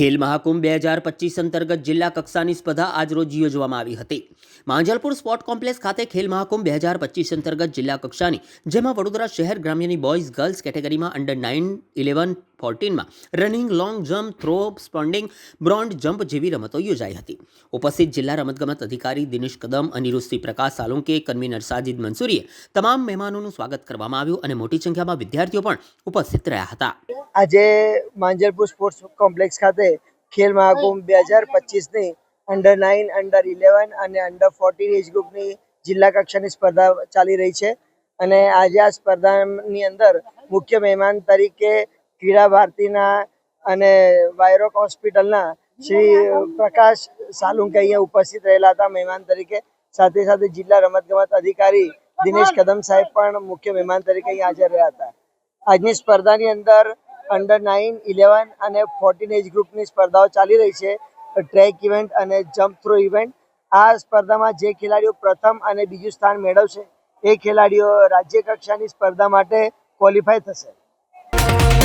ખેલ મહાકુંભ બે હજાર પચીસ અંતર્ગત જિલ્લા કક્ષાની સ્પર્ધા આજરોજ યોજવામાં આવી હતી. માંજલપુર સ્પોર્ટ કોમ્પ્લેક્સ ખાતે ખેલ મહાકુંભ બે હજાર પચીસ અંતર્ગત જિલ્લા કક્ષાની, જેમાં વડોદરા શહેર ગ્રામ્યની બોયઝ ગર્લ્સ કેટેગરીમાં અંડર નાઇન ઇલેવન ફોર્ટીનમાં રનિંગ લોંગ જમ્પ થ્રો સ્પોન્ડિંગ બ્રોન્ડ જમ્પ જેવી રમતો યોજાઈ હતી. ઉપસ્થિત જિલ્લા રમતગમત અધિકારી દિનેશ કદમ, અનિરુદ્ધસિંહ પ્રકાશ સાલુંકે કન્વીનર સાજિદ મંસૂરીએ તમામ મહેમાનોનું સ્વાગત કરવામાં આવ્યું અને મોટી સંખ્યામાં વિદ્યાર્થીઓ પણ ઉપસ્થિત રહ્યા હતા. આજે માંજલપુર સ્પોર્ટ્સ કોમ્પ્લેક્સ ખાતે ખેલ મહાકુંભ બે હજાર પચીસની અંડર નાઇન અંડર ઇલેવન અને અંડર ફોર્ટીન એજ ગ્રુપની જિલ્લા કક્ષાની સ્પર્ધા ચાલી રહી છે. અને આજે આ સ્પર્ધાની અંદર મુખ્ય મહેમાન તરીકે ક્રીડા ભારતીના અને વાયરોક હોસ્પિટલના શ્રી પ્રકાશ સાલુંકે અહીંયા ઉપસ્થિત રહેલા હતા મહેમાન તરીકે. સાથે સાથે જિલ્લા રમતગમત અધિકારી દિનેશ કદમ સાહેબ પણ મુખ્ય મહેમાન તરીકે અહીંયા હાજર રહ્યા હતા. આજની સ્પર્ધાની અંદર અંડર નાઇન ઇલેવન અને ફોર્ટીન એજ ગ્રુપની સ્પર્ધાઓ ચાલી રહી છે. ટ્રેક ઇવેન્ટ અને જમ્પ થ્રો ઇવેન્ટ આ સ્પર્ધામાં જે ખેલાડીઓ પ્રથમ અને બીજું સ્થાન મેળવશે, એ ખેલાડીઓ રાજ્ય કક્ષાની સ્પર્ધા માટે ક્વોલિફાય થશે.